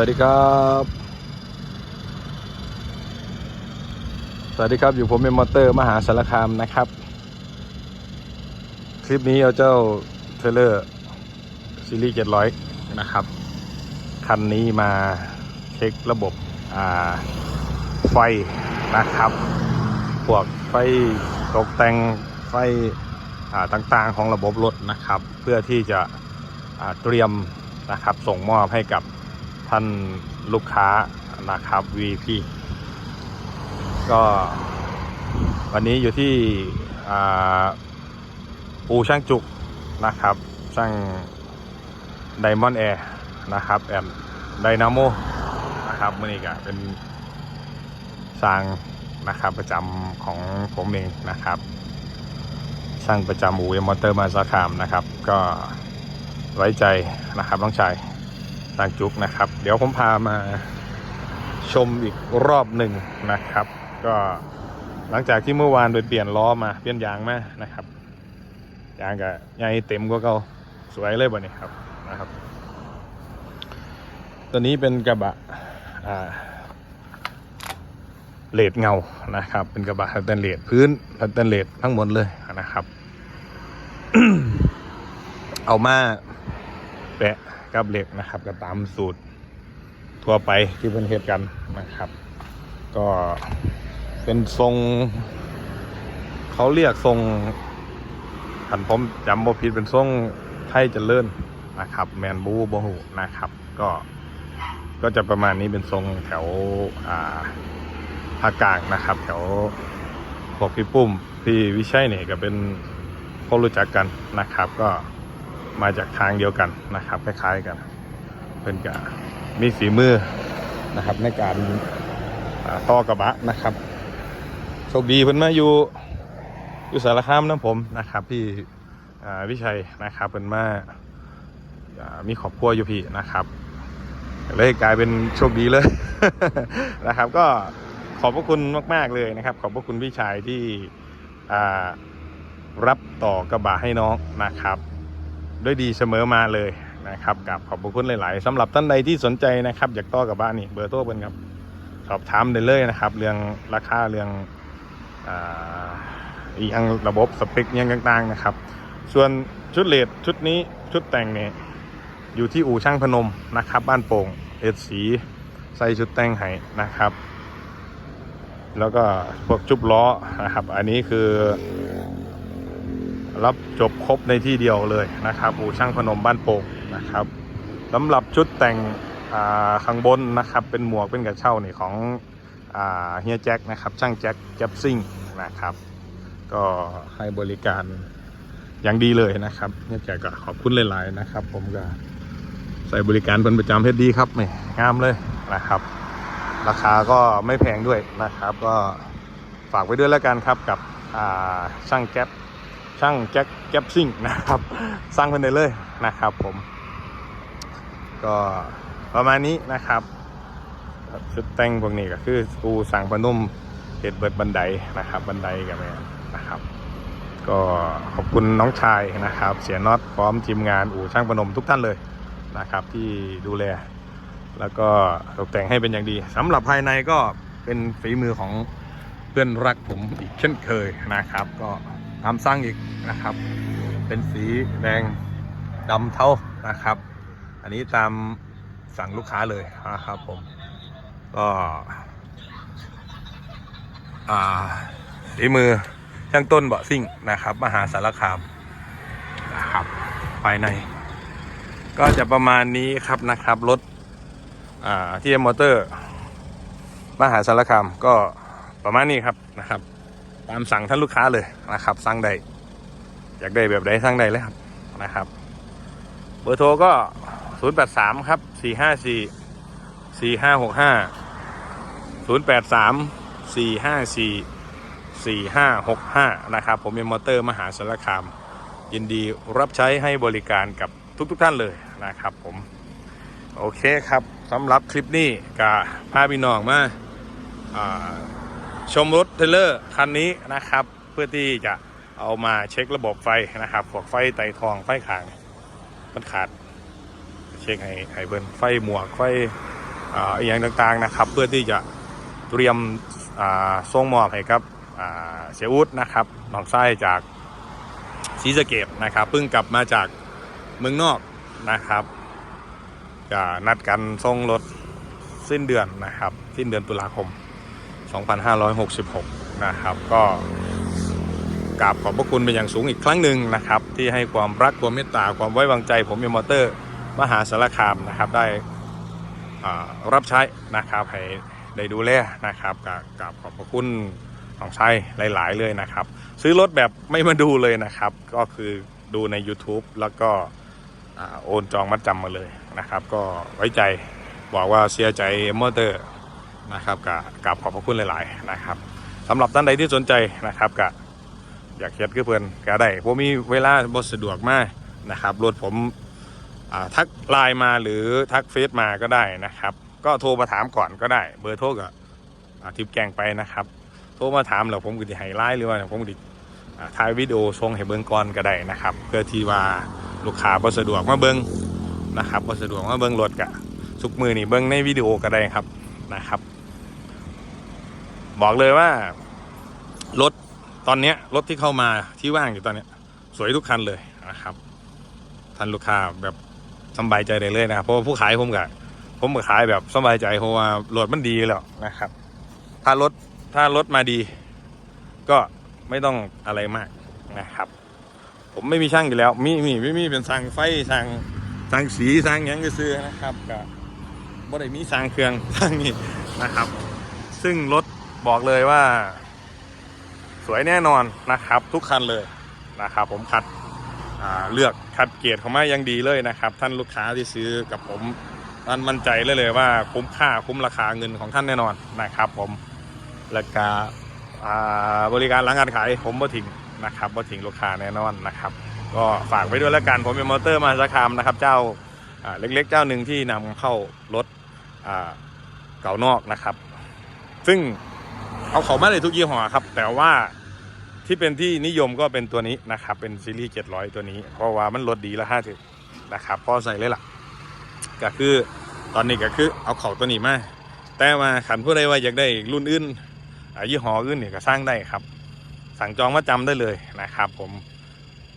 วัสดีครับ สวัสดีครับ อยู่ผมเป็นมอเตอร์มหาสารคามนะครับ คลิปนี้เอาเจ้าเทเลอร์ซีรีส์700นะครับ คันนี้มาเช็คระบบไฟนะครับ พวกไฟตกแต่งไฟอ่าต่างๆของระบบรถนะครับ เพื่อที่จะเตรียมนะครับส่งมอบให้กับ ท่านลูกค้านะครับ VP ก็วันนี้อยู่ที่อ่าปูช่างจุกนะครับ ช่างไดมอนด์แอร์นะครับแอนไดนาโมนะครับมื่อนี้ก็เป็นสร้างนะครับประจำของผมเองนะครับช่างประจำอู่เอ็มมอเตอร์มาสาขามนะครับ ก็ไว้ใจนะครับน้องชาย ช่างจุกนะครับ เดี๋ยวผมพามาชมอีกรอบหนึ่งนะครับ ก็หลังจากที่เมื่อวานไปเปลี่ยนล้อมาเปลี่ยนยางมานะครับยางก็ใหญ่เต็มกว่าเก่าสวยเลยบ่เนี่ยครับนะครับ ตัวนี้เป็นกระบะอ่าเลดเงานะครับ เป็นกระบะสแตนเลสพื้นสแตนเลสทั้งหมดเลยนะครับ เอามาแปะ กับเหล็กนะครับก็ตามสูตรทั่วไปที่เป็นเหตุกันนะครับ ก็เป็นทรง เขาเรียกทรงขันผมจำบ่ผิดเป็นทรงไทยเจริญนะครับ แมนบูบหูนะครับ ก็ก็จะประมาณนี้เป็นทรงแถวอ่าภาคกลางนะครับ แถวพวกพี่ปุ้มพี่วิชัยเนี่ยก็เป็นคนรู้จักกันนะครับ ก็ มาจากทางเดียวกันนะครับคล้ายๆกันเป็นกะมีฝีมือนะครับในการต่อกระบะนะครับโชคดีเพิ่นมาอยู่อยู่สารคามนะผมนะครับพี่วิชัยนะครับเพิ่นมามีครอบครัวอยู่พี่นะครับเลยกลายเป็นโชคดีเลยนะครับ ก็ขอบพระคุณมาก ๆ เลยนะครับ ขอบพระคุณพี่ชายที่รับต่อกระบะให้น้องนะครับ ด้วยดีเสมอมาเลยนะครับกับขอบคุณหลาย ๆสำหรับท่านใดที่สนใจนะครับ อยากต่อกระบะนี่เบอร์โทรเพิ่นครับสอบถามได้เลยนะครับ เรื่องราคาเรื่องอีกอังระบบสเปคยังต่าง ๆ นะครับ ส่วนชุดเลดชุดนี้ชุดแต่งเนี่ยอยู่ที่อู่ช่างพนมนะครับ บ้านโป่งเอ็ดสีใส่ชุดแต่งให้นะครับ แล้วก็พวกจุบล้อนะครับ อันนี้คือ รับจบครบในที่เดียวเลยนะครับอู่ช่างพนมบ้านโป่งนะครับสำหรับชุดแต่งข้างบนนะครับ เป็นหมวกเป็นกระเช่านี่ของเฮียแจ็คนะครับ ช่างแจ็คแจ็บซิ่งนะครับ ก็ให้บริการอย่างดีเลยนะครับเฮียแจ็คก็ขอบคุณหลายๆนะครับ ผมก็ใส่บริการเป็นประจำเพชรดีครับนี่งามเลยนะครับ ราคาก็ไม่แพงด้วยนะครับ ก็ฝากไว้ด้วยแล้วกันครับกับช่างแก๊ป ช่างแจ็คแจ็บซิ่งนะครับสร้างเพิ่นได้เลยนะครับผม ก็ประมาณนี้นะครับชุดแต่งพวกนี้ก็คือปูสั่งพนุ่มเห็ดเบิดบันไดนะครับ บันไดกับแม่นะครับ ก็ขอบคุณน้องชายนะครับ เสียน็อตพร้อมทีมงานอู่ช่างพนมทุกท่านเลยนะครับ ที่ดูแล แล้วก็ตกแต่งให้เป็นอย่างดีสำหรับภายในก็เป็นฝีมือของเพื่อนรักผมอีกเช่นเคยนะครับ ก็ ตามสร้างอีกนะครับ เป็นสีแดงดำเทานะครับ อันนี้ตามสั่งลูกค้าเลยนะครับผมก็อ่าฝีมือช่างต้นเบาซิ่งนะครับ มหาสารคามนะครับภายใน ก็จะประมาณนี้ครับนะครับรถอ่าที่มอเตอร์ มหาสารคามก็ประมาณนี้ครับนะครับ ตามสั่งท่านลูกค้าเลยนะครับ สั่งได้อยากได้แบบใดสั่งได้เลยครับนะครับ เบอร์โทรก็ 083 ครับ 454 4565 083 454 4565 นะครับ ผมเป็นมอเตอร์มหาสารคาม ยินดีรับใช้ให้บริการกับทุกๆทท่านเลยนะครับผม โอเคครับสำหรับคลิปนี้กับพาพี่น้องมาอ่า ชมรถเทเลอร์คันนี้นะครับ เพื่อที่จะเอามาเช็คระบบไฟนะครับพวกไฟไตทองไฟขางมันขาด เช็คให้ให้เบิ้นไฟหมวกไฟอ่าอย่างต่างๆนะครับ เพื่อที่จะเตรียมอ่าส่งมอบให้กับอ่าเสียอุดนะครับน้องไส้จากศรีสะเกดนะครับเพิ่งกลับมาจากเมืองนอกนะครับจะนัดกันส่งรถสิ้นเดือนนะครับ สิ้นเดือนตุลาคม 2566 นะครับ ก็กราบขอบพระคุณเป็นอย่างสูงอีกครั้งหนึ่งนะครับ ที่ให้ความรักความเมตตาความไว้วางใจ ผมยมอเตอร์มหาสารคามนะครับได้รับใช้นะครับให้ได้ดูแลนะครับกับกับขอบพระคุณของใช้หลาย ๆ เลยนะครับ ซื้อรถแบบไม่มาดูเลยนะครับ ก็คือดูใน YouTube แล้วก็โอนจองมัดจำมาเลยนะครับ ก็ไว้ใจบอกว่าเสียใจมอเตอร์ นะครับกับกับขอบพระคุณหลาย ๆ นะครับสำหรับท่านใดที่สนใจนะครับกับอยากเฮ็ดคือเพื่อนก็ได้ผมมีเวลาบ่สะดวกมากนะครับรถผมทักไลน์มาหรือทักเฟซมาก็ได้นะครับ ก็โทรมาถามก่อนก็ได้ เบอร์โทรก็อ่าทิปแกงไปนะครับ โทรมาถามแล้วผมก็จะให้ไลน์หรือว่าผมก็จะถ่ายวิดีโอส่งให้เบิ่งก่อนก็ได้นะครับ เพื่อที่ว่าลูกค้าบ่สะดวกมาเบิ่งนะครับบ่สะดวกมาเบิ่งรถกะสุกมือนี่เบิ่งในวิดีโอก็ได้ครับนะครับ บอกเลยว่ารถตอนเนี้ยรถที่เข้ามาที่ว่างอยู่ตอนเนี้ย สวยทุกคันเลยนะครับท่านลูกค้าแบบสบายใจได้เลยนะครับเพราะว่าผู้ขายผมกับผมก็ขายแบบสบายใจเพราะว่ารถมันดีแล้วนะครับ ถ้ารถถ้ารถมาดี ก็ไม่ต้องอะไรมากนะครับ ผมไม่มีช่างอยู่แล้ว มีมีไม่มีเป็นสั่งไฟสั่งสั่งสีสั่งยังก็ซื้อนะครับก็บ่ได้มีสั่งเครื่องสั่งนี่นะครับ ซึ่งรถ บอกเลยว่า สวยแน่นอนนะครับ ทุกคันเลยนะครับ ผมคัดเลือกคัดเกรดของมาย่างดีเลยนะครับ ท่านลูกค้าที่ซื้อกับผมท่านมั่นใจเลยเลยว่าคุ้มค่าคุ้มราคาเงินของท่านแน่นอนนะครับ ผมและกาอ่าบริการหลังการขายผมบ่ทิ้งนะครับบ่ทิ้งลูกค้าแน่นอนนะครับ ก็ฝากไว้ด้วยแล้วกันผมเป็นมอเตอร์มาสารคามนะครับ เจ้าเล็กๆ เจ้าหนึ่งที่นำเข้ารถเก่านอกนะครับ ซึ่ง เอาเขามาได้ทุกยี่ห้อครับ แต่ว่าที่เป็นที่นิยมก็เป็นตัวนี้นะครับ เป็นซีรีส์ 700 ตัวนี้ เพราะว่ามันลดดีละห้าถึงนะครับพอใส่เลยล่ะ ก็คือตอนนี้ก็คือเอาเขาตัวนี้มา แต่ว่าขันผู้ใดว่าอยากได้รุ่นอื่นยี่ห้ออื่นเนี่ยก็สร้างได้ครับ สั่งจองมาจำได้เลยนะครับผม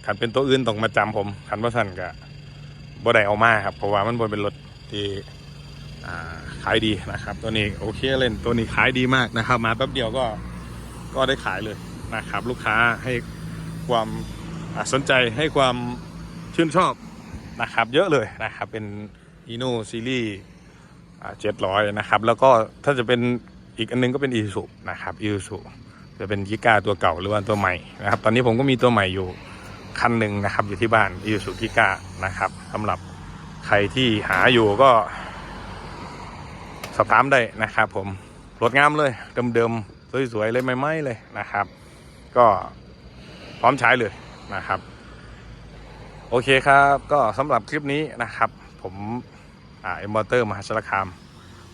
ขันเป็นตัวอื่นต้องมาจำผมขันว่าสั่นก็บ่ได้เอามาครับ เพราะว่ามันบนเป็นรถที่ ขายดีนะครับ ตัวนี้โอเคเล่นตัวนี้ขายดีมากนะครับ มาแป๊บเดียวก็ก็ได้ขายเลยนะครับ ลูกค้าให้ความสนใจให้ความชื่นชอบนะครับ เยอะเลยนะครับ เป็นอีโนซีรีส์เจ็ดร้อยนะครับ แล้วก็ถ้าจะเป็นอีกอันนึงก็เป็นอีซูนะครับอีซูจะเป็นยิก้าตัวเก่าหรือว่าตัวใหม่นะครับ ตอนนี้ผมก็มีตัวใหม่อยู่คันหนึ่งนะครับอยู่ที่บ้านอีซูยิก้านะครับสำหรับใครที่หาอยู่ก็ สอบถามได้นะครับผมรถงามเลยเดิมๆสวยๆเลยไม่ๆเลยนะครับ ก็พร้อมใช้เลยนะครับ โอเคครับก็สำหรับคลิปนี้นะครับ ผมเอ็มมอเตอร์มหาชลคาม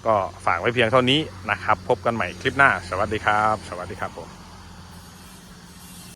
ก็ฝากไว้เพียงเท่านี้นะครับ พบกันใหม่คลิปหน้า สวัสดีครับ สวัสดีครับผม